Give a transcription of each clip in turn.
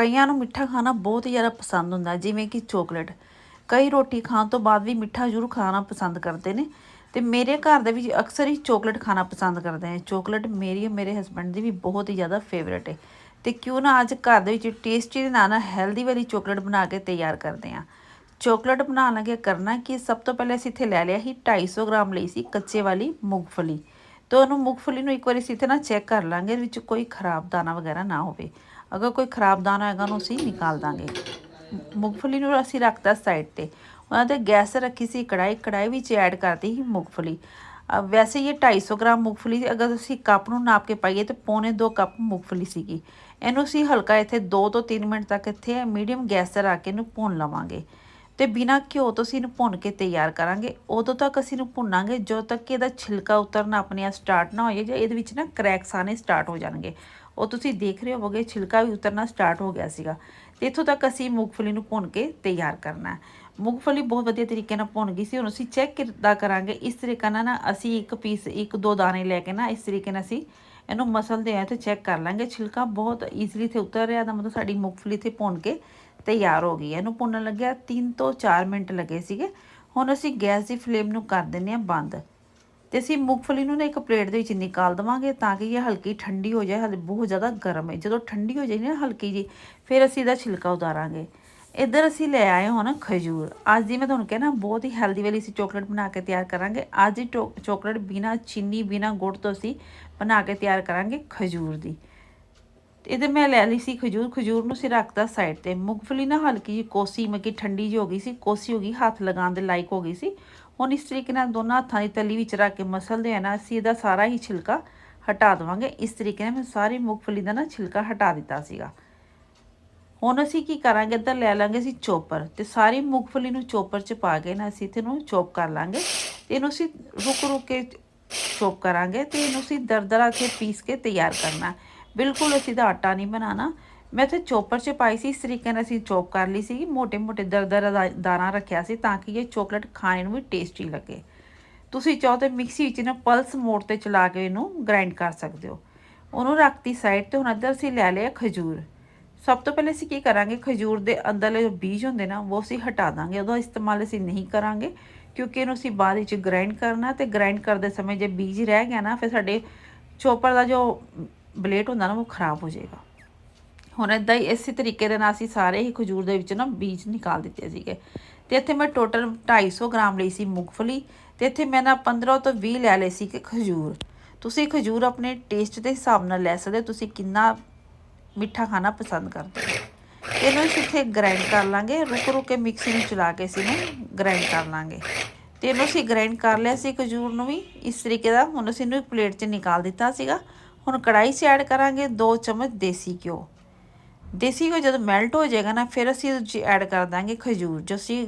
ਕਈਆਂ ਨੂੰ ਮਿੱਠਾ ਖਾਣਾ ਬਹੁਤ ਹੀ ਜ਼ਿਆਦਾ ਪਸੰਦ ਹੁੰਦਾ, ਜਿਵੇਂ ਕਿ ਚੋਕਲੇਟ। ਕਈ ਰੋਟੀ ਖਾਣ ਤੋਂ ਬਾਅਦ ਵੀ ਮਿੱਠਾ ਜ਼ਰੂਰ ਖਾਣਾ ਪਸੰਦ ਕਰਦੇ ਨੇ ਤੇ ਮੇਰੇ ਘਰ ਦੇ ਵਿੱਚ ਅਕਸਰ ਹੀ ਚੋਕਲੇਟ ਖਾਣਾ ਪਸੰਦ ਕਰਦੇ ਨੇ। ਚੋਕਲੇਟ ਮੇਰੀ ਮੇਰੇ ਹਸਬੰਡ ਦੀ ਵੀ ਬਹੁਤ ਹੀ ਜ਼ਿਆਦਾ ਫੇਵਰੇਟ ਹੈ ਤੇ ਕਿਉਂ ਨਾ ਅੱਜ ਘਰ ਦੇ ਵਿੱਚ ਟੇਸਟੀ ਦੇ ਨਾਲ ਨਾਲ ਹੈਲਦੀ ਵਾਲੀ ਚੋਕਲੇਟ ਬਣਾ ਕੇ ਤਿਆਰ ਕਰਦੇ ਹਾਂ। ਚੋਕਲੇਟ ਬਣਾਉਣ ਲੱਗੇ ਕਰਨਾ ਕਿ ਸਭ ਤੋਂ ਪਹਿਲੇ ਅਸੀਂ ਇੱਥੇ ਲੈ ਲਿਆ ਸੀ 250 ਗ੍ਰਾਮ ਲਈ ਸੀ ਕੱਚੇ ਵਾਲੀ ਮੂੰਗਫਲੀ। ਤੇ ਉਹਨੂੰ ਮੂੰਗਫਲੀ ਨੂੰ ਇੱਕ ਵਾਰੀ ਅਸੀਂ ਇੱਥੇ ਨਾ ਚੈੱਕ ਕਰ ਲਾਂਗੇ, ਇਹਦੇ ਵਿੱਚ ਕੋਈ ਖਰਾਬ ਦਾਣਾ ਵਗੈਰਾ ਨਾ ਹੋਵੇ। ਅਗਰ ਕੋਈ ਖਰਾਬ ਦਾਣਾ ਹੈਗਾ ਉਹਨੂੰ ਅਸੀਂ ਨਿਕਾਲ ਦਾਂਗੇ। ਮੂੰਗਫਲੀ ਨੂੰ ਅਸੀਂ ਰੱਖਤਾ ਸਾਈਡ ਤੇ। ਉਹਨਾਂ ਤੇ ਗੈਸ ਰੱਖੀ ਸੀ ਕੜਾਈ ਕੜਾਈ ਵਿੱਚ ਐਡ ਕਰਤੀ ਸੀ ਮੂੰਗਫਲੀ। ਅ, ਵੈਸੇ ਇਹ 250 ਗ੍ਰਾਮ ਮੂੰਗਫਲੀ ਸੀ, ਅਗਰ ਅਸੀਂ ਕੱਪ ਨੂੰ ਨਾਪ ਕੇ ਪਾਈਏ ਤੇ ਪੌਣੇ 2 ਕੱਪ ਮੂੰਗਫਲੀ ਸੀਗੀ। ਇਹਨੂੰ ਅਸੀਂ ਹਲਕਾ ਇੱਥੇ 2 ਤੋਂ 3 ਮਿੰਟ ਤੱਕ ਇੱਥੇ ਮੀਡੀਅਮ ਗੈਸ ਤੇ ਰੱਖ ਕੇ ਇਹਨੂੰ ਭੁੰਨ ਲਵਾਂਗੇ। ਤੇ ਬਿਨਾ ਘਿਓ ਤੋਂ ਅਸੀਂ ਇਹਨੂੰ ਭੁੰਨ ਕੇ ਤਿਆਰ ਕਰਾਂਗੇ। ਉਦੋਂ ਤੱਕ ਅਸੀਂ ਇਹਨੂੰ ਭੁੰਨਾਂਗੇ ਜਦੋਂ ਤੱਕ ਕਿ ਇਹਦਾ ਛਿਲਕਾ ਉਤਰਨਾ ਆਪਣੇ ਆਪ ਸਟਾਰਟ ਨਾ ਹੋ ਜਾਏ ਜਾਂ ਇਹਦੇ ਵਿੱਚ ਨਾ ਕ੍ਰੈਕਸ ਆਣੇ ਸਟਾਰਟ ਹੋ ਜਾਣਗੇ। ਉਹ ਤੁਸੀਂ ਦੇਖ ਰਹੇ ਹੋਵੋਗੇ, ਛਿਲਕਾ ਵੀ ਉਤਰਨਾ ਸਟਾਰਟ ਹੋ ਗਿਆ ਸੀਗਾ। ਤੇ ਇੱਥੋਂ ਤੱਕ ਅਸੀਂ ਮੂੰਗਫਲੀ ਨੂੰ ਭੁੰਨ ਕੇ ਤਿਆਰ ਕਰਨਾ ਹੈ। ਮੂੰਗਫਲੀ ਬਹੁਤ ਵਧੀਆ ਤਰੀਕੇ ਨਾਲ ਭੁੰਨ ਗਈ ਸੀ, ਹੁਣ ਅਸੀਂ ਚੈੱਕ ਕਿੱਦਾਂ ਕਰਾਂਗੇ, ਇਸ ਤਰੀਕੇ ਨਾਲ ਨਾ ਅਸੀਂ ਇੱਕ ਪੀਸ ਇੱਕ ਦੋ ਦਾਣੇ ਲੈ ਕੇ ਨਾ ਇਸ ਤਰੀਕੇ ਨਾਲ ਅਸੀਂ ਇਹਨੂੰ ਮਸਲਦੇ ਆ ਤੇ ਚੈੱਕ ਕਰ ਲਾਂਗੇ। ਛਿਲਕਾ ਬਹੁਤ ਈਜ਼ੀਲੀ ਤੇ ਉਤਰ ਰਿਹਾ ਦਾ ਮਤਲਬ ਸਾਡੀ ਮੂੰਗਫਲੀ ਤੇ ਭੁੰਨ ਕੇ ਤਿਆਰ ਹੋ ਗਈ ਹੈ। ਇਹਨੂੰ ਭੁੰਨਣ ਲੱਗਿਆ 3 ਤੋਂ 4 ਮਿੰਟ ਲੱਗੇ ਸੀਗੇ। ਹੁਣ ਅਸੀਂ ਗੈਸ ਦੀ ਫਲੇਮ ਨੂੰ ਕਰ ਦਿੰਨੇ ਆ ਬੰਦ। ਤੇ ਅਸੀਂ ਮੂੰਗਫਲੀ ਨੂੰ ਨਾ ਇੱਕ ਪਲੇਟ ਦੇ ਵਿੱਚ ਨਿਕਾਲ ਦਵਾਂਗੇ ਤਾਂ ਕਿ ਇਹ ਹਲਕੀ ਠੰਡੀ ਹੋ ਜਾਏ, ਹਲੇ ਬਹੁਤ ਜ਼ਿਆਦਾ ਗਰਮ ਹੈ। ਜਦੋਂ ਠੰਡੀ ਹੋ ਜਾਏਗੀ ਨਾ ਹਲਕੀ ਜੀ ਫਿਰ ਅਸੀਂ ਇਹਦਾ ਛਿਲਕਾ ਉਤਾਰਾਂਗੇ। ਇੱਧਰ ਅਸੀਂ ਲੈ ਆਏ ਹੁਣ ਖਜੂਰ। ਅੱਜ ਦੀ ਮੈਂ ਤੁਹਾਨੂੰ ਕਹਿਣਾ ਬਹੁਤ ਹੀ ਹੈਲਦੀ ਵਾਲੀ ਅਸੀਂ ਚੋਕਲੇਟ ਬਣਾ ਕੇ ਤਿਆਰ ਕਰਾਂਗੇ। ਅੱਜ ਦੀ ਚੋਕਲੇਟ ਬਿਨਾ ਚੀਨੀ, ਬਿਨਾ ਗੁੜ ਤੋਂ ਅਸੀਂ ਬਣਾ ਕੇ ਤਿਆਰ ਕਰਾਂਗੇ ਖਜੂਰ ਦੀ। ਇਹਦੇ ਮੈਂ ਲੈ ਲਈ ਸੀ ਖਜੂਰ। ਖਜੂਰ ਨੂੰ ਅਸੀਂ ਰੱਖਦਾ ਸਾਈਡ ਤੇ। ਮੂੰਗਫਲੀ ਨਾ ਹਲਕੀ ਜੀ ਕੋਸੀ ਮੱਕੀ ਠੰਡੀ ਜੀ ਹੋ ਗਈ ਸੀ। ਕੋਸੀ ਹੋ ਗਈ, ਹੱਥ ਲਗਾਉਣ ਦੇ ਲਾਇਕ ਹੋ ਗਈ ਸੀ। ਹੁਣ ਇਸ ਤਰੀਕੇ ਨਾਲ ਦੋਨਾਂ ਹੱਥਾਂ ਦੀ ਤਲੀ ਵਿੱਚ ਰੱਖ ਕੇ ਮਸਲਦੇ ਆ ਨਾ, ਅਸੀਂ ਇਹਦਾ ਸਾਰਾ ਹੀ ਛਿਲਕਾ ਹਟਾ ਦਵਾਂਗੇ। ਇਸ ਤਰੀਕੇ ਨਾਲ ਮੈਂ ਸਾਰੀ ਮੂੰਗਫਲੀ ਦਾ ਨਾ ਛਿਲਕਾ ਹਟਾ ਦਿੱਤਾ ਸੀਗਾ। ਹੁਣ ਅਸੀਂ ਕੀ ਕਰਾਂਗੇ? ਇੱਧਰ ਲੈ ਲਾਂਗੇ ਅਸੀਂ ਚੋਪਰ ਤੇ ਸਾਰੀ ਮੂੰਗਫਲੀ ਨੂੰ ਚੋਪਰ 'ਚ ਪਾ ਕੇ ਨਾ ਅਸੀਂ ਤੇ ਚੋਪ ਕਰ ਲਾਂਗੇ। ਤੇ ਇਹਨੂੰ ਅਸੀਂ ਰੁਕ ਰੁਕ ਕੇ ਚੋਪ ਕਰਾਂਗੇ ਤੇ ਇਹਨੂੰ ਅਸੀਂ ਦਰਦਰਾ ਕੇ ਪੀਸ ਕੇ ਤਿਆਰ ਕਰਨਾ। ਬਿਲਕੁਲ ਅਸੀਂ ਦਾ ਆਟਾ ਨਹੀਂ ਬਣਾਉਣਾ। ਮੈਂ ਤੇ ਚੋਪਰ 'ਚ ਪਾਈ ਸੀ, ਇਸ ਤਰੀਕੇ ਨਾਲ ਅਸੀਂ ਚੋਪ ਕਰ ਲਈ ਸੀ ਮੋٹے-ਮੋٹے ਦਰਦਰਾ ਦਾਣਾ ਰੱਖਿਆ ਸੀ ਤਾਂ ਕਿ ਇਹ ਚੋਕਲੇਟ ਖਾਣ ਨੂੰ ਵੀ ਟੇਸਟੀ ਲੱਗੇ। ਤੁਸੀਂ ਚਾਹੋ ਤੇ ਮਿਕਸੀ ਵਿੱਚ ਨਾ ਪਲਸ ਮੋੜ ਤੇ ਚਲਾ ਕੇ ਇਹਨੂੰ ਗ੍ਰਾਈਂਡ ਕਰ ਸਕਦੇ ਹੋ। ਉਹਨੂੰ ਰੱਖਤੀ ਸਾਈਡ ਤੇ, ਹੁਣ ਅੰਦਰ ਅਸੀਂ ਲੈ ਲਿਆ ਖਜੂਰ। ਸਭ ਤੋਂ ਪਹਿਲੇ ਅਸੀਂ ਕੀ ਕਰਾਂਗੇ, ਖਜੂਰ ਦੇ ਅੰਦਰਲੇ ਜੋ ਬੀਜ ਹੁੰਦੇ ਨਾ, ਉਹ ਅਸੀਂ ਹਟਾ ਦਾਂਗੇ। ਉਹਦਾ ਇਸਤੇਮਾਲ ਅਸੀਂ ਨਹੀਂ ਕਰਾਂਗੇ, ਕਿਉਂਕਿ ਇਹਨੂੰ ਅਸੀਂ ਬਾਅਦ ਵਿੱਚ ਗ੍ਰਾਈਂਡ ਕਰਨਾ ਤੇ ਗ੍ਰਾਈਂਡ ਕਰਦੇ ਸਮੇਂ ਜੇ ਬੀਜ ਰਹਿ ਗਿਆ ਨਾ, ਫਿਰ ਸਾਡੇ ਚੋਪਰ ਦਾ ਜੋ ਬਲੇਟ ਹੁੰਦਾ ਨਾ, ਉਹ ਖਰਾਬ ਹੋ ਜਾਏਗਾ। ਹੁਣ ਇਦਾਂ ਹੀ ਇਸੇ ਤਰੀਕੇ ਦੇ ਨਾਲ ਅਸੀਂ ਸਾਰੇ ਹੀ ਖਜੂਰ ਦੇ ਵਿੱਚ ਨਾ ਬੀਜ ਨਿਕਾਲ ਦਿੱਤੇ ਸੀਗੇ। ਤੇ ਇੱਥੇ ਮੈਂ ਟੋਟਲ 250 ਗ੍ਰਾਮ ਲਈ ਸੀ ਮੂੰਗਫਲੀ ਤੇ ਇੱਥੇ ਮੈਂ ਨਾ 15 ਤੋਂ 20 ਲੈ ਲਏ ਸੀ ਕਿ ਖਜੂਰ। ਤੁਸੀਂ ਖਜੂਰ ਆਪਣੇ ਟੇਸਟ ਦੇ ਹਿਸਾਬ ਨਾਲ ਲੈ ਸਕਦੇ ਤੁਸੀਂ ਕਿੰਨਾ ਮਿੱਠਾ ਖਾਣਾ ਪਸੰਦ ਕਰਦੇ ਹੋ। ਇਹਨੂੰ ਅਸੀਂ ਇੱਥੇ ਗ੍ਰਾਈਂਡ ਕਰ ਲਾਂਗੇ, ਰੁਕ ਰੁਕ ਕੇ ਮਿਕਸੀ ਨੂੰ ਚਲਾ ਕੇ ਅਸੀਂ ਇਹਨੂੰ ਗ੍ਰਾਈਂਡ ਕਰ ਲਾਂਗੇ। ਤੇ ਇਹਨੂੰ ਅਸੀਂ ਗ੍ਰਾਈਂਡ ਕਰ ਲਿਆ ਸੀ ਖਜੂਰ ਨੂੰ ਵੀ, ਇਸ ਤਰੀਕੇ ਦਾ ਹੁਣ ਅਸੀਂ ਇਹਨੂੰ ਇੱਕ ਪਲੇਟ 'ਚ ਨਿਕਾਲ ਦਿੱਤਾ ਸੀਗਾ। ਹੁਣ ਕੜਾਈ 'ਚ ਐਡ ਕਰਾਂਗੇ 2 ਚਮਚ ਦੇਸੀ ਘਿਓ। ਦੇਸੀ ਘਿਓ ਜਦੋਂ ਮੈਲਟ ਹੋ ਜਾਏਗਾ ਨਾ, ਫਿਰ ਅਸੀਂ ਉਹਦੇ 'ਚ ਐਡ ਕਰ ਦਾਂਗੇ ਖਜੂਰ, ਜੋ ਅਸੀਂ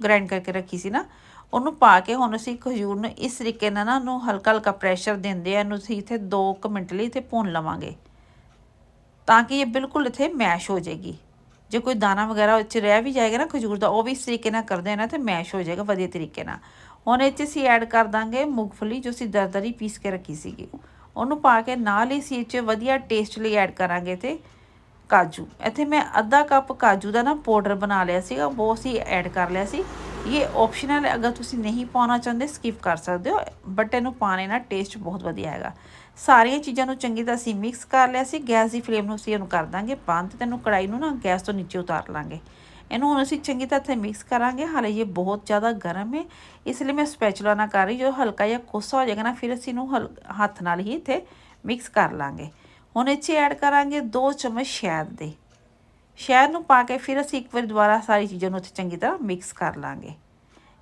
ਗ੍ਰਾਈਂਡ ਕਰਕੇ ਰੱਖੀ ਸੀ ਨਾ, ਉਹਨੂੰ ਪਾ ਕੇ ਹੁਣ ਅਸੀਂ ਖਜੂਰ ਨੂੰ ਇਸ ਤਰੀਕੇ ਨਾਲ ਨਾ ਉਹਨੂੰ ਹਲਕਾ ਹਲਕਾ ਪ੍ਰੈਸ਼ਰ ਦਿੰਦੇ ਆ, ਇਹਨੂੰ ਅਸੀਂ ਇੱਥੇ 2 ਮਿੰਟ ਲਈ ਇੱਥੇ ਭੁੰਨ ਲਵਾਂਗੇ। ਤਾਂ ਕਿ ਇਹ ਬਿਲਕੁਲ ਇੱਥੇ ਮੈਸ਼ ਹੋ ਜਾਏਗੀ। ਜੇ ਕੋਈ ਦਾਣਾ ਵਗੈਰਾ ਉੱਚ ਰਹਿ ਵੀ ਜਾਏਗਾ ਨਾ ਖਜੂਰ ਦਾ, ਉਹ ਵੀ ਇਸ ਤਰੀਕੇ ਨਾਲ ਕਰਦੇ ਆ ਨਾ, ਤੇ ਮੈਸ਼ ਹੋ ਜਾਏਗਾ ਵਧੀਆ ਤਰੀਕੇ ਨਾਲ। ਹੁਣ ਇਹ 'ਚ ਅਸੀਂ ਐਡ ਕਰ ਦਾਂਗੇ ਮੂੰਗਫਲੀ, ਜੋ ਅਸੀਂ ਦਰਦਰੀ ਪੀਸ ਕੇ ਰੱਖੀ ਸੀਗੀ। ਉਹਨੂੰ ਪਾ ਕੇ ਨਾਲ ਹੀ ਸੀ 'ਚ ਵਧੀਆ ਟੇਸਟ ਲਈ ਐਡ ਕਰਾਂਗੇ ਤੇ ਕਾਜੂ। ਇੱਥੇ ਮੈਂ ਅੱਧਾ ਕੱਪ ਕਾਜੂ ਦਾ ਨਾ ਪਾਊਡਰ ਬਣਾ ਲਿਆ ਸੀਗਾ, ਉਹ ਅਸੀਂ ਐਡ ਕਰ ਲਿਆ ਸੀ। ਇਹ ਆਪਸ਼ਨਲ ਹੈ ਅਗਰ ਤੁਸੀਂ ਨਹੀਂ ਪਾਉਣਾ ਚਾਹੁੰਦੇ ਸਕਿਪ ਕਰ ਸਕਦੇ ਹੋ। ਬਟ ਇਹਨੂੰ ਪਾਣੇ ਨਾਲ ਟੇਸਟ ਬਹੁਤ ਵਧੀਆ ਹੈਗਾ। ਸਾਰੀਆਂ ਚੀਜ਼ਾਂ ਨੂੰ ਚੰਗੀ ਤਰ੍ਹਾਂ ਅਸੀਂ ਮਿਕਸ ਕਰ ਲਿਆ ਸੀ। ਗੈਸ ਦੀ ਫਲੇਮ ਨੂੰ ਅਸੀਂ ਇਹਨੂੰ ਕਰ ਦਾਂਗੇ। ਬੰਦ ਤੇ ਤੈਨੂੰ ਕੜਾਈ ਨੂੰ ਨਾ ਗੈਸ ਤੋਂ ਨੀਚੇ ਉਤਾਰ ਲਾਂਗੇ। ਇਹਨੂੰ ਹੁਣ ਅਸੀਂ ਚੰਗੀ ਤਰ੍ਹਾਂ ਇੱਥੇ ਮਿਕਸ ਕਰਾਂਗੇ। ਹਾਲੇ ਇਹ ਬਹੁਤ ਜ਼ਿਆਦਾ ਗਰਮ ਹੈ। ਇਸ ਲਈ ਮੈਂ ਸਪੈਚੂਲਾ ਨਾਲ ਕਰ ਰਹੀ। ਜੋ ਹਲਕਾ ਜਿਹਾ ਕੋਸਾ ਹੋ ਜਾਏਗਾ ਨਾ, ਫਿਰ ਅਸੀਂ ਇਹਨੂੰ ਹੱਥ ਨਾਲ ਹੀ ਇੱਥੇ ਮਿਕਸ ਕਰ ਲਾਂਗੇ। ਹੁਣ ਇਹ 'ਚ ਐਡ ਕਰਾਂਗੇ 2 ਚਮਚ ਸ਼ਹਿਦ ਦੇ। ਸ਼ਹਿਦ ਨੂੰ ਪਾ ਕੇ ਫਿਰ ਅਸੀਂ ਇੱਕ ਵਾਰ ਦੁਬਾਰਾ ਸਾਰੀ ਚੀਜ਼ਾਂ ਨੂੰ ਉੱਥੇ ਚੰਗੀ ਤਰ੍ਹਾਂ ਮਿਕਸ ਕਰ ਲਾਂਗੇ।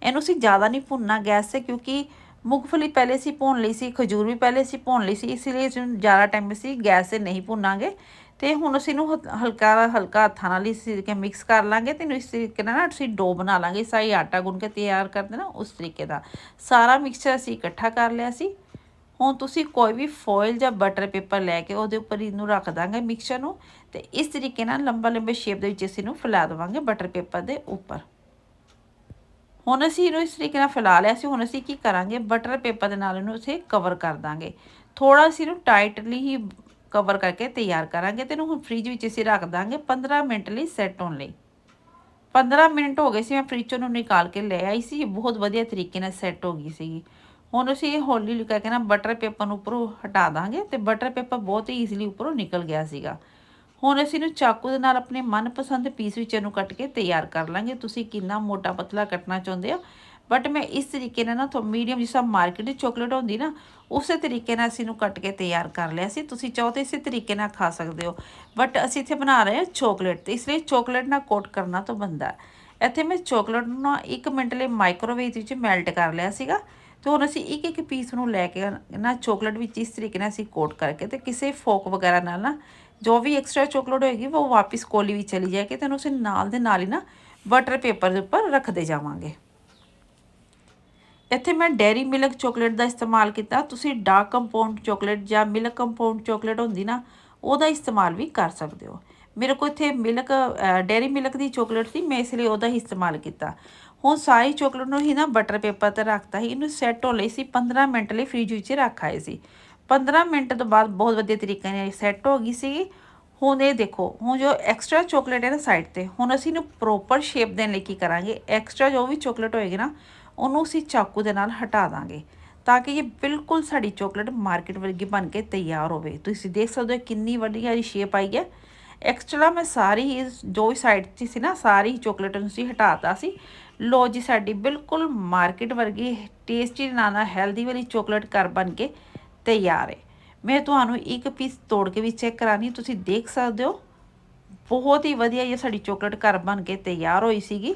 ਇਹਨੂੰ ਅਸੀਂ ਜ਼ਿਆਦਾ ਨਹੀਂ ਭੁੰਨਣਾ ਗੈਸ 'ਤੇ ਕਿਉਂਕਿ ਮੂੰਗਫਲੀ ਪਹਿਲੇ ਸੀ ਭੁੰਨ ਲਈ ਸੀ, ਖਜੂਰ ਵੀ ਪਹਿਲੇ ਸੀ ਭੁੰਨ ਲਈ ਸੀ, ਇਸ ਲਈ ਇਹਨੂੰ ਜ਼ਿਆਦਾ ਟਾਈਮ ਅਸੀਂ ਗੈਸ 'ਤੇ ਨਹੀਂ ਭੁੰਨਾਂਗੇ। ਤੇ ਹੁਣ ਅਸੀਂ ਇਹਨੂੰ ਹਲਕਾ ਹਲਕਾ ਹੱਥਾਂ ਨਾਲ ਹੀ ਸੀ ਮਿਕਸ ਕਰ ਲਾਂਗੇ ਤੇ ਇਹਨੂੰ ਇਸ ਤਰੀਕੇ ਨਾਲ ਨਾ ਅਸੀਂ ਡੋ ਬਣਾ ਲਾਂਗੇ। ਸਾਰੀ ਆਟਾ ਗੁੰਨ ਕੇ ਤਿਆਰ ਕਰਦੇ ਨਾ ਉਸ ਤਰੀਕੇ ਦਾ। ਸਾਰਾ ਮਿਕਸਚਰ ਅਸੀਂ ਇਕੱਠਾ ਕਰ ਲਿਆ ਸੀ। ਹੁਣ ਤੁਸੀਂ ਕੋਈ ਵੀ ਫੋਇਲ ਜਾਂ ਬਟਰ ਪੇਪਰ ਲੈ ਕੇ ਉਹਦੇ ਉੱਪਰ ਇਹਨੂੰ ਰੱਖ ਦਾਂਗੇ ਮਿਕਸਚਰ ਨੂੰ ਤੇ ਇਸ ਤਰੀਕੇ ਨਾਲ ਲੰਬਾ ਲੰਬੇ ਸ਼ੇਪ ਦੇ ਵਿੱਚ ਅਸੀਂ ਇਹਨੂੰ ਫੈਲਾ ਦੇਵਾਂਗੇ ਬਟਰ ਪੇਪਰ ਦੇ ਉੱਪਰ। ਹੁਣ ਅਸੀਂ ਇਹਨੂੰ ਇਸ ਤਰੀਕੇ ਨਾਲ ਫੈਲਾ ਲਿਆ ਸੀ, ਹੁਣ ਅਸੀਂ ਕੀ ਕਰਾਂਗੇ? ਬਟਰ ਪੇਪਰ ਦੇ ਨਾਲ ਇਹਨੂੰ ਅਸੀਂ ਕਵਰ ਕਰ ਦਾਂਗੇ। ਥੋੜਾ ਅਸੀਂ ਇਹਨੂੰ ਟਾਈਟਲੀ ਹੀ ਕਵਰ ਕਰਕੇ ਤਿਆਰ ਕਰਾਂਗੇ ਤੇ ਇਹਨੂੰ ਹੁਣ ਫ੍ਰਿਜ ਵਿੱਚ ਅਸੀਂ ਰੱਖ ਦਾਂਗੇ 15 ਮਿੰਟ ਲਈ ਸੈੱਟ ਹੋਣ ਲਈ। 15 ਮਿੰਟ ਹੋ ਗਏ ਸੀ, ਮੈਂ ਫ੍ਰਿਜ ਚੋਂ ਨੂੰ ਨਿਕਾਲ ਕੇ ਲੈ ਆਈ ਸੀ। ਬਹੁਤ ਵਧੀਆ ਤਰੀਕੇ ਨਾਲ ਸੈੱਟ ਹੋ ਗਈ ਸੀਗੀ। ਹੁਣ ਅਸੀਂ ਇਹ ਹੌਲੀ ਹੌਲੀ ਕਰਕੇ ਨਾ ਬਟਰ ਪੇਪਰ ਨੂੰ ਉੱਪਰੋਂ ਹਟਾ ਦਾਂਗੇ ਤੇ ਬਟਰ ਪੇਪਰ ਬਹੁਤ ਹੀ ਈਜ਼ੀਲੀ ਉੱਪਰੋਂ ਨਿਕਲ ਗਿਆ ਸੀਗਾ। ਹੁਣ ਅਸੀਂ ਇਹਨੂੰ ਚਾਕੂ ਦੇ ਨਾਲ ਆਪਣੇ ਮਨਪਸੰਦ ਪੀਸ ਵਿੱਚ ਇਹਨੂੰ ਕੱਟ ਕੇ ਤਿਆਰ ਕਰ ਲਾਂਗੇ। ਤੁਸੀਂ ਕਿੰਨਾ ਮੋਟਾ ਪਤਲਾ ਕੱਟਣਾ ਚਾਹੁੰਦੇ ਹੋ। ਬਟ ਮੈਂ ਇਸ ਤਰੀਕੇ ਨਾਲ ਨਾ ਤੋਂ ਮੀਡੀਅਮ ਜਿਸਾ ਮਾਰਕੀਟ ਦੀ ਚਾਕਲੇਟ ਹੁੰਦੀ ਨਾ, ਉਸੇ ਤਰੀਕੇ ਨਾਲ ਅਸੀਂ ਇਹਨੂੰ ਕੱਟ ਕੇ ਤਿਆਰ ਕਰ ਲਿਆ ਸੀ। ਤੁਸੀਂ ਚਾਹੋ ਤਾਂ ਇਸੇ ਤਰੀਕੇ ਨਾਲ ਖਾ ਸਕਦੇ ਹੋ। ਬਟ ਅਸੀਂ ਇੱਥੇ ਬਣਾ ਰਹੇ ਹਾਂ ਚਾਕਲੇਟ ਤੇ, ਇਸ ਲਈ ਚਾਕਲੇਟ ਨਾਲ ਕੋਟ ਕਰਨਾ ਤੋਂ ਬੰਦਾ ਇੱਥੇ ਮੈਂ ਚਾਕਲੇਟ ਨੂੰ ਨਾ 1 ਮਿੰਟ ਲਈ ਮਾਈਕ੍ਰੋਵੇਵ ਵਿੱਚ ਮੈਲਟ ਕਰ ਲਿਆ ਸੀਗਾ। ਤੇ ਹੁਣ ਅਸੀਂ ਇੱਕ ਇੱਕ ਪੀਸ ਨੂੰ ਲੈ ਕੇ ਨਾ ਚਾਕਲੇਟ ਵਿੱਚ ਇਸ ਤਰੀਕੇ ਨਾਲ ਅਸੀਂ ਕੋਟ ਕਰਕੇ ਤੇ ਕਿਸੇ ਫੋਕ ਵਗੈਰਾ ਨਾਲ ਨਾ ਜੋ ਵੀ ਐਕਸਟਰਾ ਚਾਕਲੇਟ ਹੋਏਗੀ ਉਹ ਵਾਪਿਸ ਕੋਲੀ ਵਿੱਚ ਚਲੀ ਜਾਏਗੀ ਤੇ ਉਹਨੂੰ ਅਸੀਂ ਨਾਲ ਦੇ ਨਾਲ ਹੀ ਨਾ ਬਟਰ ਪੇਪਰ ਦੇ ਉੱਪਰ ਰੱਖਦੇ ਜਾਵਾਂਗੇ। ਇੱਥੇ ਮੈਂ ਡੈਰੀ ਮਿਲਕ ਚਾਕਲੇਟ ਦਾ ਇਸਤੇਮਾਲ ਕੀਤਾ। ਤੁਸੀਂ ਡਾਰਕ ਕੰਪਾਊਂਡ ਚਾਕਲੇਟ ਜਾਂ ਮਿਲਕ ਕੰਪਾਊਂਡ ਚਾਕਲੇਟ ਹੁੰਦੀ ਨਾ, ਉਹਦਾ ਇਸਤੇਮਾਲ ਵੀ ਕਰ ਸਕਦੇ ਹੋ। ਮੇਰੇ ਕੋਲ ਇੱਥੇ ਮਿਲਕ ਡੈਰੀ ਮਿਲਕ ਦੀ ਚਾਕਲੇਟ ਸੀ, ਮੈਂ ਇਸ ਲਈ ਉਹਦਾ ਹੀ ਇਸਤੇਮਾਲ ਕੀਤਾ। ਹੁਣ ਸਾਰੀ ਚਾਕਲੇਟ ਨੂੰ ਹੀ ਨਾ ਬਟਰ ਪੇਪਰ ਤੇ ਰੱਖਤਾ ਸੀ, ਇਹਨੂੰ ਸੈੱਟ ਹੋਣ ਲਈ ਸੀ 15 ਮਿੰਟ ਲਈ ਫ੍ਰਿਜ ਵਿੱਚ ਰੱਖ ਆਏ ਸੀ। 15 ਮਿੰਟ ਤੋਂ ਬਾਅਦ ਬਹੁਤ ਵਧੀਆ ਤਰੀਕੇ ਨਾਲ ਸੈੱਟ ਹੋ ਗਈ ਸੀ ਹੁਣ ਇਹ ਦੇਖੋ, ਹੁਣ ਜੋ ਐਕਸਟਰਾ ਚਾਕਲੇਟ ਹੈ ਨਾ ਸਾਈਡ ਤੇ, ਹੁਣ ਅਸੀਂ ਇਹਨੂੰ ਪ੍ਰੋਪਰ ਸ਼ੇਪ ਦੇਣ ਲਈ ਕੀ ਕਰਾਂਗੇ? ਐਕਸਟਰਾ ਜੋ ਵੀ ਚਾਕਲੇਟ ਹੋਏਗੀ ਨਾ, ਉਹਨੂੰ ਅਸੀਂ ਚਾਕੂ ਦੇ ਨਾਲ ਹਟਾ ਦਾਂਗੇ, ਤਾਂ ਕਿ ਇਹ ਬਿਲਕੁਲ ਸਾਡੀ ਚਾਕਲੇਟ ਮਾਰਕੀਟ ਵਰਗੀ ਬਣ ਕੇ ਤਿਆਰ ਹੋਵੇ। ਤੁਸੀਂ ਦੇਖ ਸਕਦੇ ਹੋ ਕਿੰਨੀ ਵਧੀਆ ਜੀ ਸ਼ੇਪ ਆਈ ਹੈ। ਐਕਸਟਰਾ ਮੈਂ ਸਾਰੀ ਜੋ ਸਾਈਡ 'ਚ ਸੀ ਨਾ, ਸਾਰੀ ਚਾਕਲੇਟ ਨੂੰ ਅਸੀਂ ਹਟਾਤਾ ਸੀ। ਲੋ ਜੀ ਸਾਡੀ ਬਿਲਕੁਲ ਮਾਰਕੀਟ ਵਰਗੀ ਟੇਸਟੀ ਨਾਨਾ ਹੈਲਦੀ ਵਾਲੀ ਚਾਕਲੇਟ ਘਰ ਬਣ ਕੇ ਤਿਆਰ ਹੈ। ਮੈਂ ਤੁਹਾਨੂੰ ਇੱਕ ਪੀਸ ਤੋੜ ਕੇ ਵੀ ਚੈੱਕ ਕਰਾਣੀ ਤੁਸੀਂ ਦੇਖ ਸਕਦੇ ਹੋ। ਬਹੁਤ ਹੀ ਵਧੀਆ ਇਹ ਸਾਡੀ ਚਾਕਲੇਟ ਘਰ ਬਣ ਕੇ ਤਿਆਰ ਹੋਈ ਸੀਗੀ।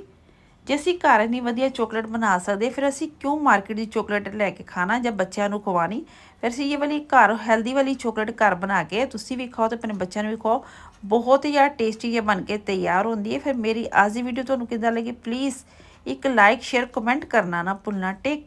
ਜੇ ਅਸੀਂ ਘਰ ਇੰਨੀ ਵਧੀਆ ਚਾਕਲੇਟ ਬਣਾ ਸਕਦੇ, ਫਿਰ ਅਸੀਂ ਕਿਉਂ ਮਾਰਕੀਟ ਦੀ ਚਾਕਲੇਟ ਲੈ ਕੇ ਖਾਣਾ ਜਾਂ ਬੱਚਿਆਂ ਨੂੰ ਖਵਾਣੀ ਫਿਰ ਅਸੀਂ ਇਹ ਵਾਲੀ ਘਰ ਹੈਲਦੀ ਵਾਲੀ ਚਾਕਲੇਟ ਘਰ ਬਣਾ ਕੇ ਤੁਸੀਂ ਵੀ ਖਾਓ ਤੇ ਆਪਣੇ ਬੱਚਿਆਂ ਨੂੰ ਵੀ ਖਵਾਓ। ਬਹੁਤ ਹੀ ਜ਼ਿਆਦਾ ਟੇਸਟੀ ਇਹ ਬਣ ਕੇ ਤਿਆਰ ਹੁੰਦੀ ਹੈ। ਫਿਰ ਮੇਰੀ ਅੱਜ ਦੀ ਵੀਡੀਓ ਤੁਹਾਨੂੰ ਕਿੱਦਾਂ ਲੱਗੀ ਪਲੀਜ਼ ਇੱਕ ਲਾਈਕ ਸ਼ੇਅਰ ਕਮੈਂਟ ਕਰਨਾ ਨਾ ਭੁੱਲਣਾ। ਟੇਕ